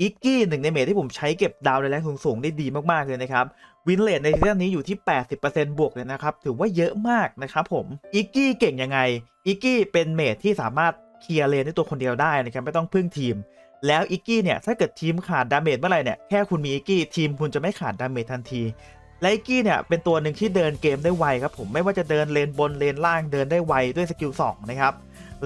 อิกกี้หนึ่งในเมทที่ผมใช้เก็บดาวในแรงสูงๆได้ดีมากๆเลยนะครับวินเลทในซีซั่นนี้อยู่ที่ 80%บวกเลยนะครับ ถือว่าเยอะมากนะครับผมอิกกี้เก่งยังไงอิกกี้เป็นเมทที่สามารถเคลียร์เลนด้วยตัวคนเดียวได้นะครับไม่ต้องพึ่งทีม แล้วอิกกี้เนี่ยถ้าเกิดทีมขาดดาเมจเมื่อไหร่เนี่ยแค่คุณมีอิกกี้ทีมคุณจะไม่ขาดดาเมจทันทีและอิกกี้เนี่ยเป็นตัวหนึ่งที่เดินเกมได้ไวครับผมไม่ว่าจะเดินเลนบนเลนล่างเดินได้ไวด้วยสกิล2นะครับ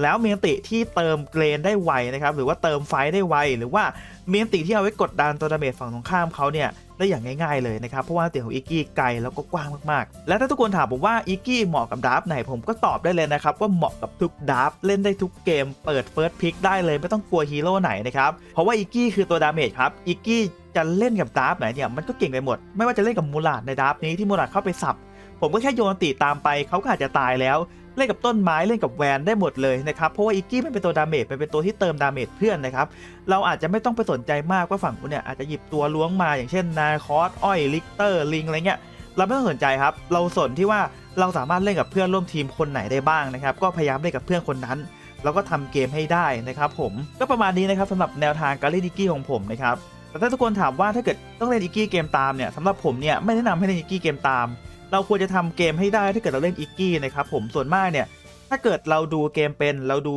แล้วเมียนติที่เติมเกรนได้ไวนะครับหรือว่าเติมไฟได้ไว หรือว่าเมียนติที่เอาไว้กดดันตัวดาเมจฝั่งตรงข้ามเขาเนี่ยได้อย่างง่ายๆเลยนะครับ เพราะว่าเตียงของอิกกี้ไกลแล้วก็กว้างมากๆ และถ้าทุกคนถามผมว่าอิกกี้เหมาะกับดาร์ฟไหนผมก็ตอบได้เลยนะครับ ว่าเหมาะกับทุกดาร์ฟเล่นได้ทุกเกมเปิดเฟิร์สพิกได้เลยไม่ต้องกลัวฮีโร่ไหนนะครับเพราะว่าอิกกี้คือตัวดาเมจครับอิกกี้จะเล่นกับดาร์ฟไหนเนี่ยมันก็เก่งไปหมด ไม่ว่าจะเล่นกับมูลาดในดาร์ฟนี้ที่มูลาดเข้าไปสับผมก็แค่โยนตีตามไปเขาก็อาจจะตายแล้ว เล่นกับต้นไม้เล่นกับแวนได้หมดเลยนะครับเพราะว่าอิกกี้มันเป็นตัวดาเมจมันเป็นตัวที่เติมดาเมจเพื่อนนะครับเราอาจจะไม่ต้องไปสนใจมากว่าฝั่งคุณเนี่ยอาจจะหยิบตัวล้วงมาอย่างเช่นนาคอสอ้อยลิกเตอร์ลิงอะไรเงี้ยเราไม่ต้องสนใจครับ เราสนที่ว่าเราสามารถเล่นกับเพื่อนร่วมทีมคนไหนได้บ้างนะครับ ก็พยายามเล่นกับเพื่อนคนนั้น แล้วก็ทำเกมให้ได้นะครับ ผมก็ประมาณนี้นะครับสำหรับแนวทางการเล่นอิกกี้ของผมนะครับแต่ถ้าทุกคนถามว่าถ้าเกิดต้องเล่นอิกกี้เกมตามเนี่ยสำหรับผมเนี่ยไม่แนะนำให้เล่นอิกกี้เกมตาม เราควรจะทำเกมให้ได้ถ้าเกิดเราเล่นอิกกี้นะครับผมส่วนมากเนี่ย ถ้าเกิดเราดูเกมเป็นเราดู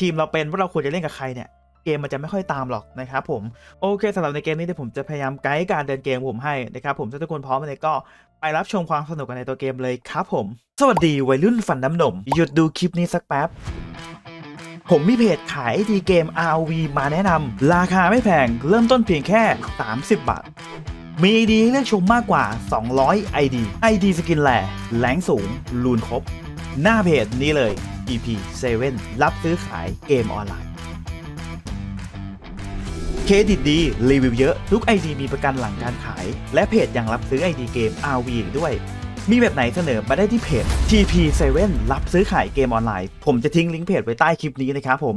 ทีมเราเป็นว่าเราควรจะเล่นกับใครเนี่ยเกมมันจะไม่ค่อยตามหรอกนะครับผมโอเคสำหรับในเกมนี้เดี๋ยวผมจะพยายามไกด์การเดินเกมผมให้นะครับผมถ้าทุกคนพร้อมเลยก็ไปรับชมความสนุกกันในตัวเกมเลยครับผม สวัสดีวัยรุ่นฟันน้ำนม หยุดดูคลิปนี้สักแป๊บ ผมมีเพจขายไอทีเกม RV มาแนะนำราคาไม่แพงเริ่มต้นเพียงแค่ 30 บาท มีไอดีให้เลือกชมมากกว่า 200 ID ID สกินแหล่แรงสูง ลูนครบ หน้าเพจนี้เลย EP 7 รับซื้อขายเกมออนไลน์ เครดิตดี รีวิวเยอะ ทุก ID มีประกันหลังการขาย และเพจยังรับซื้อ ID เกม RV อีกด้วย มีแบบไหนเสนอมาได้ที่เพจ TP7 รับซื้อขายเกมออนไลน์ ผมจะทิ้งลิงก์เพจไว้ใต้คลิปนี้นะครับผม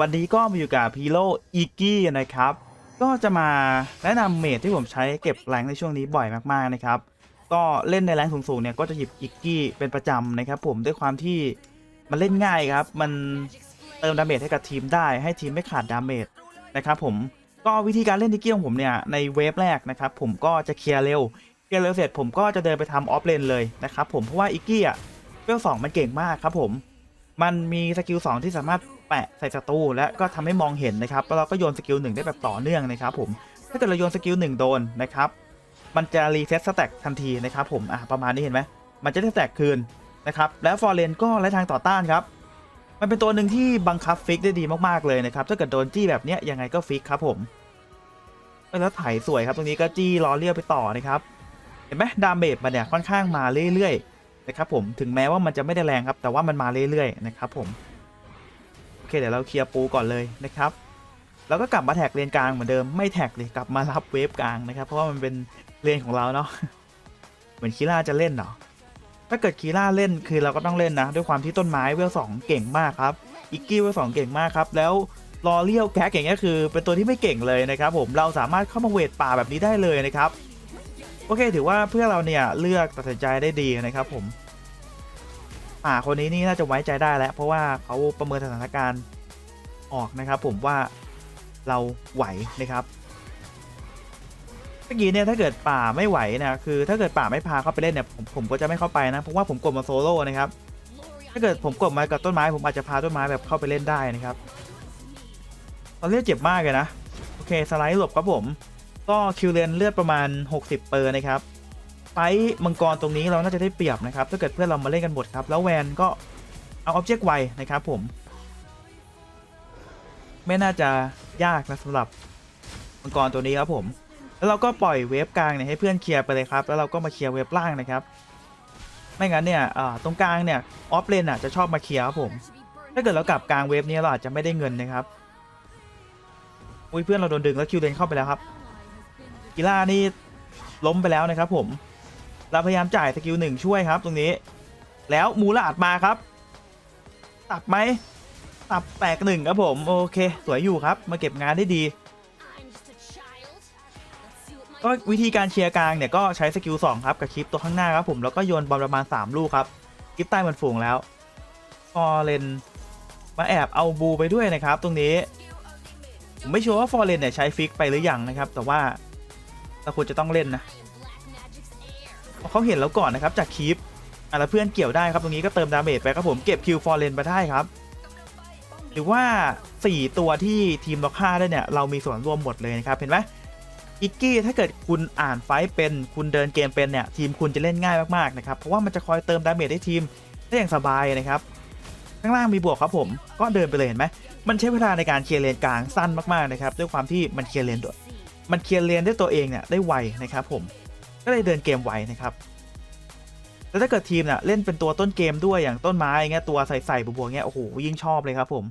วันนี้ก็มาอยู่กับพีโลอีกี้นะครับ ก็จะมาแนะนำเมทที่ผมใช้เก็บแรงในช่วงนี้บ่อยมากๆนะครับ ก็เล่นในแรงสูงๆเนี่ยก็จะหยิบอิกกี้เป็นประจำนะครับ ผมด้วยความที่มันเล่นง่ายครับ มันเติมดาเมจให้กับทีมได้ให้ทีมไม่ขาดดาเมจนะครับผมก็วิธีการเล่นอิกกี้ของผมเนี่ยในเวฟแรกนะครับผมก็จะเคลียร์เร็วเคลียร์เร็วเสร็จผมก็จะเดินไปทำออฟเลนเลยนะครับผมเพราะว่าอิกกี้อะเวลสองมันเก่งมากครับผม มันมีสกิล2ที่สามารถ แปะใส่ศัตรูและก็ทำให้มองเห็นนะครับแล้วเราก็โยนสกิลหนึ่งได้แบบต่อเนื่องนะครับผมถ้าเกิดเราโยนสกิลหนึ่งโดนนะครับมันจะรีเซ็ตสแต็กทันทีนะครับผมอะประมาณนี้เห็นไหมมันจะได้สแต็กคืนนะครับแล้วฟอร์เรนก็ไร้ทางต่อต้านครับมันเป็นตัวหนึ่งที่บังคับฟิกได้ดีมากๆเลยนะครับถ้าเกิดโดนจี้แบบเนี้ยยังไงก็ฟิกครับผมแล้วไถสวยครับตรงนี้ก็จี้ล้อเลี้ยวไปต่อนะครับเห็นไหมดาเมจมันเนี่ยค่อนข้างมาเรื่อยๆนะครับผมถึงแม้ว่ามันจะไม่ได้แรงครับแต่ว่ามันมาเรื่อยๆนะครับผม เคเดี๋ยวเราเคลียร์ปูก่อนเลยนะครับแล้วก็กลับมาแท็กเลนกลางเหมือนเดิมไม่แท็กเลยกลับมารับเวฟกลางนะครับเพราะว่ามันเป็นเลนของเราเนาะเหมือนคีร่าจะเล่นเนาะถ้าเกิดคีร่าเล่นคือเราก็ต้องเล่นนะ ด้วยความที่ต้นไม้เวลสองเก่งมากครับอิกกี้เวลสองเก่งมากครับแล้วรอเลี้ยวแก๊กอย่างเงี้ยคือ เป็นตัวที่ไม่เก่งเลยนะครับ ผมเราสามารถเข้ามาเวทป่าแบบนี้ได้เลยนะครับ โอเค ถือว่าเพื่อเราเนี่ยเลือกตัดสินใจได้ดีนะครับ ผม ป่าคนนี้นี่น่าจะไว้ใจได้แล้ว เพราะว่าเขาประเมินสถานการณ์ออกนะครับ ผมว่าเราไหวนะครับเมื่อกี้เนี่ยถ้าเกิดป่าไม่ไหวนะคือ ถ้าเกิดป่าไม่พาเข้าไปเล่นเนี่ยผมผมก็จะไม่เข้าไปนะเพราะว่าผมกดมาโซโล่นะครับถ้าเกิดผมกดมากับต้นไม้ผมอาจจะพาต้นไม้แบบเข้าไปเล่นได้นะครับตอนเลือดเจ็บมากเลยนะโอเคสไลด์หลบครับผม ก็คิวเลนเลือดประมาณ 60 เปอร์นะครับ ไฟมังกรตรงนี้เราน่าจะได้เปรียบนะครับ ถ้าเกิดเพื่อนเรามาเล่นกันหมดครับ แล้วแวนก็เอาออบเจกต์ไวนะครับผม ไม่น่าจะยากนะสำหรับมังกรตัวนี้ครับผม แล้วเราก็ปล่อยเวฟกลางเนี่ยให้เพื่อนเคลียร์ไปเลยครับ แล้วเราก็มาเคลียร์เวฟล่างนะครับ ไม่งั้นเนี่ยตรงกลางเนี่ยออฟเลนอะจะชอบมาเคลียร์ครับผม ถ้าเกิดเรากลับกลางเวฟนี้เราอาจจะไม่ได้เงินนะครับอุ้ยเพื่อนเราโดนดึงแล้วคิวเลนเข้าไปแล้วครับกีฬานี่ล้มไปแล้วนะครับผม เราพยายามจ่ายสกิลหนึ่งช่วยครับตรงนี้ แล้วมูลาดมาครับตับไหมตับแตกหนึ่งครับผม โอเค สวยอยู่ครับมาเก็บงานได้ดี ก็วิธีการเคลียร์กลางเนี่ยก็ใช้สกิล2ครับกับคลิปตัวข้างหน้าครับผมแล้วก็โยนบอลประมาณ 3 ลูกครับคลิปใต้มันฝูงแล้วฟอร์เรนมาแอบเอาบูไปด้วยนะครับตรงนี้ผมไม่ชัวร์ว่าฟอร์เรนเนี่ยใช้ฟิกไปหรือยังนะครับ แต่ว่าเราควรจะต้องเล่นนะ เขาเห็นแล้วก่อนนะครับจากคลิปอะแล้วเพื่อนเกี่ยวได้ครับตรงนี้ก็เติมดาเมจไปครับผมเก็บคิวฟอร์เรนไปได้ครับ หรือว่า 4 ตัวที่ทีมเราฆ่าได้เนี่ยเรามีส่วนร่วมหมดเลยนะครับเห็นไหมอิกกี้ถ้าเกิดคุณอ่านไฟเป็นคุณเดินเกมเป็นเนี่ยทีมคุณจะเล่นง่ายมากๆนะครับเพราะว่ามันจะคอยเติมดาเมจให้ทีมได้อย่างสบายนะครับข้างล่างมีบวกครับผมก็เดินไปเลยเห็นไหมมันใช้เวลาในการเคลียร์เลนกลางสั้นมากๆนะครับด้วยความที่มันเคลียร์เลนด้วยมันเคลียร์เลนด้วยตัวเองเนี่ยได้ไวนะครับผม ก็เลยเดินเกมไวนะครับแล้วถ้าเกิดทีมเนี่ยเล่นเป็นตัวต้นเกมด้วยอย่างต้นไม้เงี้ยตัวใส่ๆบวกๆเงี้ยโอ้โหยิ่งชอบเลยครับผม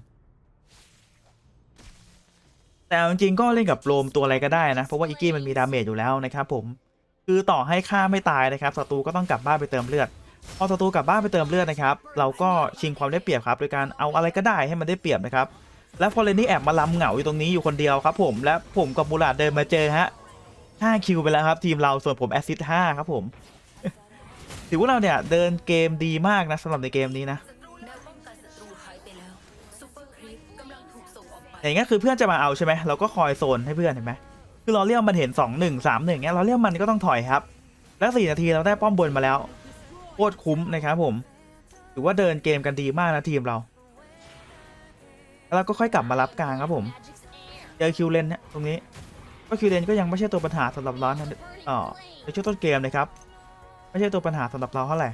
แต่จริงๆก็เล่นกับโรมตัวอะไรก็ได้นะ เพราะว่าอิกกี้มันมีดาเมจอยู่แล้วนะครับผมคือต่อให้ฆ่าไม่ตายนะครับศัตรูก็ต้องกลับบ้านไปเติมเลือดพอศัตรูกลับบ้านไปเติมเลือดนะครับเราก็ชิงความได้เปรียบครับโดยการเอาอะไรก็ได้ให้มันได้เปรียบนะครับและพอเลนนี่แอบมาล้ำเหงาอยู่ตรงนี้อยู่คนเดียวครับผมและผมกับมูลาดเดินมาเจอฮะ 5 คิวไปแล้วครับ ทีมเราส่วนผมแอสซิสต์5ครับผมถือว่าเราเนี่ยเดินเกมดีมากนะสำหรับในเกมนี้นะอย่างเงี้ยคือเพื่อนจะมาเอาใช่ไหมเราก็คอยโซนให้เพื่อนเห็นไหมคือเราเรียกมันเห็น 2 1 3 1เงี้ยเราเรียกมันก็ต้องถอยครับ แล้ว 4 นาทีเราได้ป้อมบนมาแล้วโคตรคุ้มนะครับผมถือว่าเดินเกมกันดีมากนะทีมเรา แล้วเราก็ค่อยกลับมารับกลางครับผม เจอคิวเลนเนี่ยตรงนี้ ก็คิวเลนก็ยังไม่ใช่ตัวปัญหาสำหรับร้านอ๋อในช่วงต้นเกมนะครับ ไม่ใช่ตัวปัญหาสำหรับเราเท่าไหร่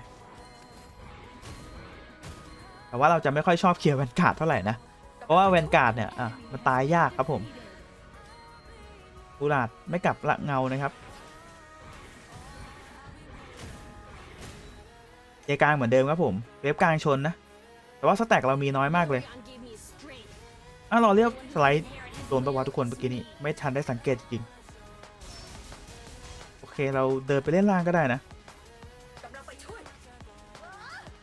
แต่ว่าเราจะไม่ค่อยชอบเคลียร์แวนการ์ดเท่าไหร่นะ เพราะว่าแวนการ์ดเนี่ยอะมันตายยากครับผมบูราดไม่กลับละเงานะครับเจกลางเหมือนเดิมครับผมเวฟกลางชนนะ แต่ว่าสแต็กเรามีน้อยมากเลยอะเราเรียกสไลด์ โดนปะวัติทุกคนเมื่อกี้นี้ไม่ทันได้สังเกตจริงโอเคเราเดินไปเล่นล่างก็ได้นะกำลังไปช่วย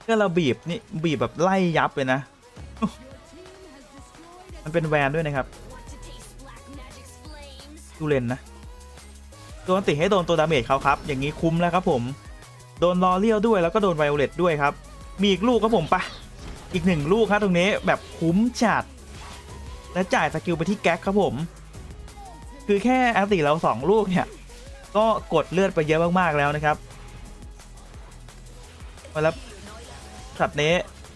เพื่อเราบีบนี่บีบแบบไล่ยับเลยนะมันเป็นแวนด้วยนะครับดูเลนนะโดนติให้โดนตัวดาเมจเขาครับ อย่างนี้คุ้มแล้วครับผมโดนลอเลียวด้วยแล้วก็โดนไวโอเลตด้วยครับ มีอีกลูกครับผมปะอีกหนึ่งลูกครับตรงนี้แบบคุ้มจัด และจ่ายสกิลไปที่แก๊กครับผม คือแค่อตติเราสองลูกเนี่ย ก็กดเลือดไปเยอะมากๆแล้วนะครับมาแล้วสัตว์นี้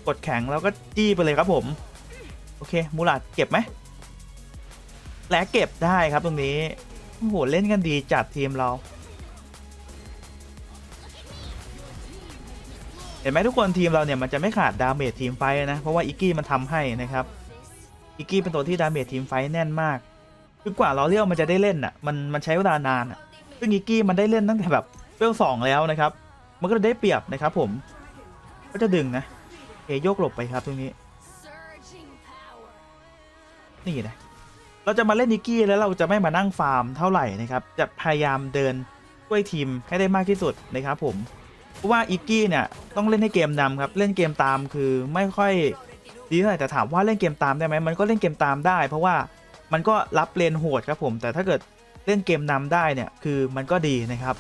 กดแข็งแล้วก็จี้ไปเลยครับผม โอเค มูลาดเก็บไหมและเก็บได้ครับตรงนี้โอ้โหเล่นกันดีจัดทีมเรา เห็นไหมทุกคนทีมเราเนี่ยมันจะไม่ขาดดาเมจทีมไฟนะ เพราะว่าอิกกี้มันทำให้นะครับ อิกกี้เป็นตัวที่ดาเมจทีมไฟแน่นมาก คือกว่าเราเรียกมันจะได้เล่นอะ มันมันใช้เวลานานอะ ซึ่งอิกกี้มันได้เล่นตั้งแต่แบบเวลสองแล้วนะครับ มันก็ได้เปรียบนะครับผม ก็จะดึงนะโอโยกหลบไปครับตรงนี้ นี่นะ เราจะมาเล่นนิกกี้แล้วเราจะไม่มานั่งฟาร์มเท่าไหร่นะครับ จะพยายามเดินช่วยทีมให้ได้มากที่สุดนะครับผม เพราะว่าอิกกี้เนี่ยต้องเล่นให้เกมนำครับ เล่นเกมตามคือไม่ค่อย ดีเท่าไหร่แต่ถามว่าเล่นเกมตามได้ไหมมันก็เล่นเกมตามได้ เพราะว่ามันก็รับเลนโหดครับผม แต่ถ้าเกิดเล่นเกมนำได้เนี่ยคือมันก็ดีนะครับ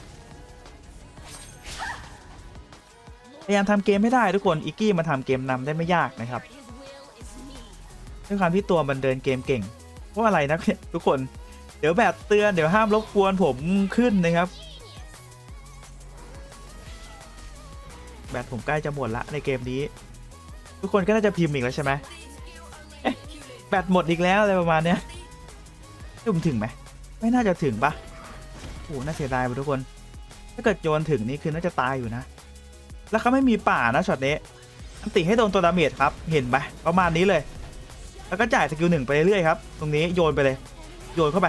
พยายามทำเกมไม่ได้ทุกคนอิกกี้มาทำเกมนำได้ไม่ยากนะครับด้วยความที่ตัวมันเดินเกมเก่งเพราะอะไรนะทุกคนเดี๋ยวแบบเตือนเดี๋ยวห้ามรบกวนผมขึ้นนะครับ แบตผมใกล้จะหมดละในเกมนี้ ทุกคนก็น่าจะพิมพ์อีกแล้วใช่ไหมเอ๊ะแบตหมดอีกแล้วอะไรประมาณเนี้ยถึงถึงไหมไม่น่าจะถึงปะโอ้น่าเสียดายไปทุกคน ถ้าเกิดโยนถึงนี่คือน่าจะตายอยู่นะ แล้วเขาไม่มีป่านะช็อตนี้อันติให้โดนตัวดาเมจครับเห็นไหมประมาณนี้เลย แล้วก็จ่ายสกิลหนึ่งไปเรื่อยๆครับตรงนี้โยนไปเลย โยนเข้าไป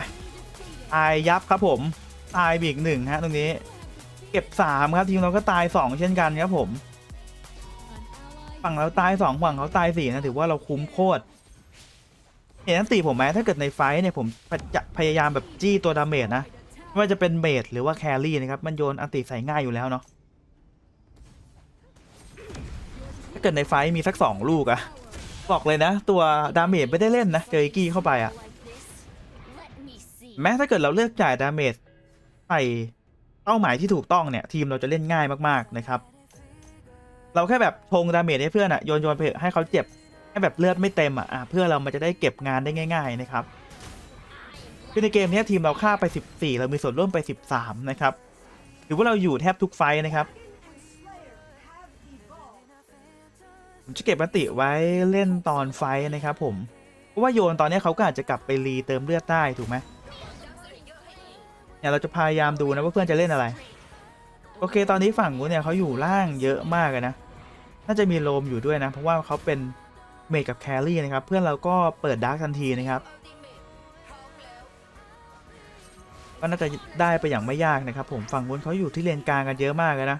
ตายยับครับผมตายบีกหนึ่งฮะตรงนี้ เก็บสามครับทีมเราก็ตายสองเช่นกันครับผม ฝั่งเราตายสองฝั่งเขาตายสี่นะถือว่าเราคุ้มโคตรเห็นนันตีผมไหมถ้าเกิดในไฟเนี่ยผมจะพยายามแบบจี้ตัวดาเมจนะไม่ว่าจะเป็นเบสหรือว่าแครี่นะครับมันโยนอันติใส่ง่ายอยู่แล้วเนาะถ้าเกิดในไฟมีสักสองลูกอะบอกเลยนะ ตัวดาเมจไม่ได้เล่นนะเจออีกกี้เข้าไปอะแม้ถ้าเกิดเราเลือกจ่ายดาเมจใส่เป้าหมายที่ถูกต้องเนี่ย ทีมเราจะเล่นง่ายมากๆนะครับ เราแค่แบบทงดาเมจให้เพื่อนอะโยนโยนไปให้เขาเจ็บให้แบบเลือดไม่เต็มอะอะเพื่อเรามันจะได้เก็บงานได้ง่าย ๆนะครับคือในเกมเนี้ยทีมเราฆ่าไป 14 เรามีส่วนร่วมไป 13 นะครับถือว่าเราอยู่แทบทุกไฟนะครับผมจะเก็บมติไว้เล่นตอนไฟนะครับ ผมเพราะว่าโยนตอนนี้เขาก็อาจจะกลับไปรีเติมเลือดได้ถูกไหมเนี่ยเราจะพยายามดูนะว่าเพื่อนจะเล่นอะไร โอเค ตอนนี้ฝั่งนู้นเนี่ยเขาอยู่ล่างเยอะมากเลยนะ น่าจะมีโลมอยู่ด้วยนะ เพราะว่าเขาเป็นเมดกับแครี่นะครับ เพื่อนเราก็เปิดดาร์กทันทีนะครับ ก็น่าจะได้ไปอย่างไม่ยากนะครับ ผมฝั่งนู้นเขาอยู่ที่เลนกลางกันเยอะมากเลยนะ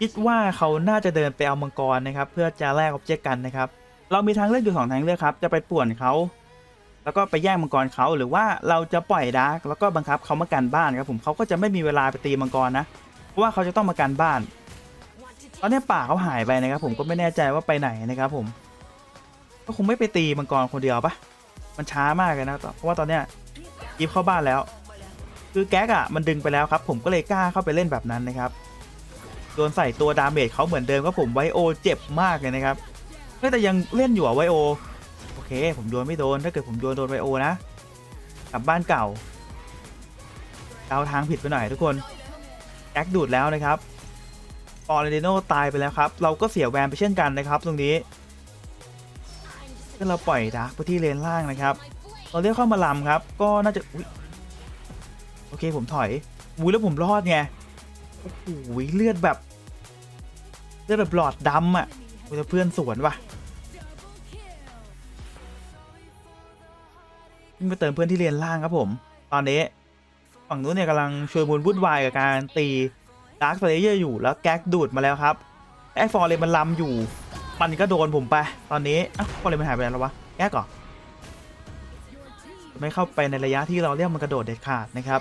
คิดว่าเขาน่าจะเดินไปเอามังกรนะครับ เพื่อจะแลกออบเจกต์กันนะครับ เรามีทางเลือกอยู่สองทางเลือกครับ จะไปป่วนเขา แล้วก็ไปแย่งมังกรเขาหรือว่าเราจะปล่อยดาร์กแล้วก็บังคับเขามากันบ้านครับผมเขาก็จะไม่มีเวลาไปตีมังกรนะ เพราะว่าเขาจะต้องมากันบ้าน ตอนนี้ป่าเขาหายไปนะครับ ผมก็ไม่แน่ใจว่าไปไหนนะครับ ผม ก็คงไม่ไปตีมังกรคนเดียวปะมันช้ามากเลยนะเพราะว่าตอนเนี้ยยิบเข้าบ้านแล้ว คือแก๊กอะมันดึงไปแล้วครับ ผมก็เลยกล้าเข้าไปเล่นแบบนั้นนะครับโดนใส่ตัวดาเมจเขาเหมือนเดิมครับผมไวโอเจ็บมากเลยนะครับแต่ยังเล่นอยู่อะไวโอโอเค ผมโยนไม่โดนถ้าเกิดผมโยนโดนไวโอนะกลับบ้านเก่าเดาทางผิดไปหน่อยทุกคน แอคดูดแล้วนะครับฟอร์เรโนตายไปแล้วครับ เราก็เสียแวนไปเช่นกันนะครับ ตรงนี้ก็เราปล่อยดาร์กไปที่เลนล่างนะครับเราเรียกเข้ามาลำครับ ก็น่าจะอุ๊ยโอเคผมถอยอุ้ยแล้วผมรอดไงโอ้โหเลือดแบบ เลือดแบบหลอดดำอะโอ้ยเพื่อนสวนว่ะวิ่งไปเติมเพื่อนที่เรียนล่างครับผม ตอนนี้ ฝั่งนู้นเนี่ยกำลังชวยมูลวุ่นวายกับการตีดาร์ค l ลเยอร์อยู่แล้วแก๊กดูดมาแล้วครับไอ้ฟอร์เรนมันลำอยู่ มันก็โดนผมไป ตอนนี้อ้าวฟอร์เรนมันหายไปแล้ววะแก๊กเหรอไม่เข้าไปในระยะที่เราเรียกมันกระโดดเด็ดขาดนะครับ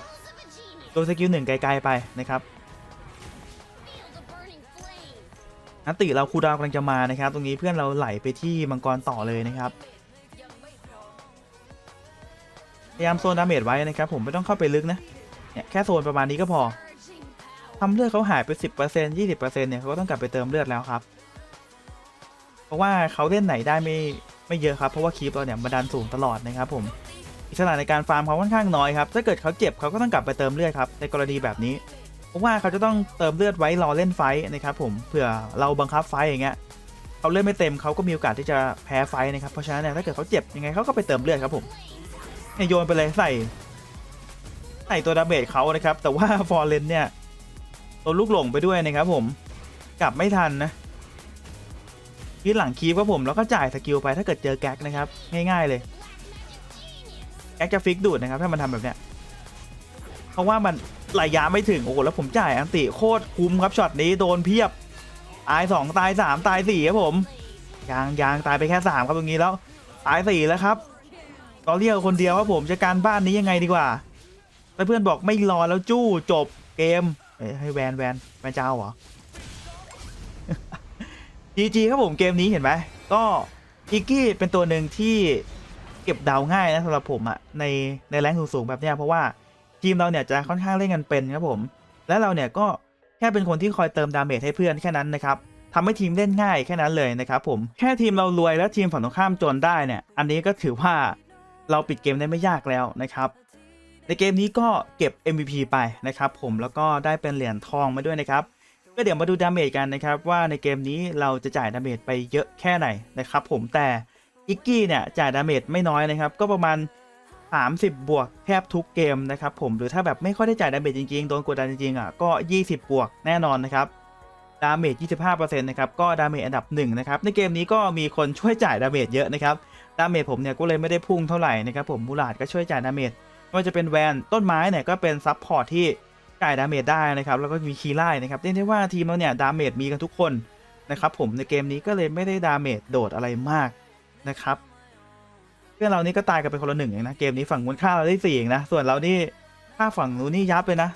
โดนสกิลหนึ่งไกลๆไปนะครับนัตติเราคูดาวกำลังจะมานะครับ ตรงนี้เพื่อนเราไหลไปที่มังกรต่อเลยนะครับพยายามโซนดาเมจไว้นะครับ ผมไม่ต้องเข้าไปลึกนะ เนี่ยแค่โซนประมาณนี้ก็พอทำเลือดเขาหายไป 10% 20%เนี่ยเขาก็ต้องกลับไปเติมเลือดแล้วครับ เพราะว่าเขาเล่นไหนได้ไม่ไม่เยอะครับ เพราะว่าคีปเราเนี่ยมาดันสูงตลอดนะครับผมอิสระในการฟาร์มเขาค่อนข้างน้อยครับถ้าเกิดเขาเจ็บเขาก็ต้องกลับไปเติมเลือดครับในกรณีแบบนี้ เพราะว่าเขาจะต้องเติมเลือดไว้รอเล่นไฟนะครับผมเผื่อเราบังคับไฟอย่างเงี้ยเขาเลือดไม่เต็มเขาก็มีโอกาสที่จะแพ้ไฟนะครับเพราะฉะนั้นเนี่ยถ้าเกิดเขาเจ็บยังไงเขาก็ไปเติมเลือดครับผมเนี่ยโยนไปเลยใส่ ใส่ตัวดาเมจเขานะครับ แต่ว่าฟอร์เรนเนี่ยโดนลูกหลงไปด้วยนะครับผมกลับไม่ทันนะยืดหลังคีบครับผมแล้วก็จ่ายสกิลไปถ้าเกิดเจอแก๊กนะครับ ง่ายๆเลย แก๊กจะฟิกดูดนะครับ ถ้ามันทำแบบเนี้ยเพราะว่ามันระยะไม่ถึงโอ้โหแล้วผมจ่ายอันติโคตรคุ้มครับช็อตนี้โดนเพียบตายสองตายสามตายสี่ครับผมยางยางตายไปแค่สามครับตรงนี้แล้วตายสี่แล้วครับตอเรียกคนเดียวครับผมจะการบ้านนี้ยังไงดีกว่า แต่เพื่อนบอกไม่รอแล้วจู้จบเกมให้แวนแวนแวนเจ้าเหรอจีจีครับผมเกมนี้เห็นไหมก็อีกกี้เป็นตัวหนึ่งที่เก็บดาวง่ายนะสำหรับผมอะในในแรงสูงๆแบบเนี้ยเพราะว่าทีมเราเนี่ยจะค่อนข้างเล่นกันเป็นครับผม และเราเนี่ยก็แค่เป็นคนที่คอยเติมดาเมจให้เพื่อนแค่นั้นนะครับทำให้ทีมเล่นง่ายแค่นั้นเลยนะครับผมแค่ทีมเรารวยแล้วทีมฝั่งตรงข้ามจนได้เนี่ยอันนี้ก็ถือว่าเราปิดเกมได้ไม่ยากแล้วนะครับ ในเกมนี้ก็เก็บ MVP ไปนะครับผมแล้วก็ได้เป็นเหรียญทองมาด้วยนะครับก็เดี๋ยวมาดูดาเมจกันนะครับว่าในเกมนี้เราจะจ่ายดาเมจไปเยอะแค่ไหนนะครับผมแต่อิกกี้เนี่ยจ่ายดาเมจไม่น้อยนะครับก็ประมาณ 30 บวกแทบทุกเกมนะครับผมหรือถ้าแบบไม่ค่อยได้จ่ายดาเมจจริงๆโดนกดดันจริงๆอะก็ 20 บวกแน่นอนนะครับดาเมจ 25%นะครับก็ดาเมจอันดับหนึ่งนะครับในเกมนี้ก็มีคนช่วยจ่ายดาเมจเยอะนะครับดาเมจผมเนี่ยก็เลยไม่ได้พุ่งเท่าไหร่นะครับผมมูลาดก็ช่วยจ่ายดาเมจ ไม่ว่าจะเป็นแวนต้นไม้เนี่ยก็เป็นซับพอร์ตที่จ่ายดาเมจได้นะครับแล้วก็มีคีไล่นะครับเรียกได้ว่าทีมเราเนี่ยดาเมจมีกันทุกคนนะครับผมในเกมนี้ก็เลยไม่ได้ดาเมจโดดอะไรมากนะครับเพื่อนเรานี่ก็ตายกันไปคนละหนึ่งเองนะเกมนี้ฝั่งมูลค่าเราได้สี่เองนะส่วนเรานี่ถ้าฝั่งนู้นนี่ยับเลยนะ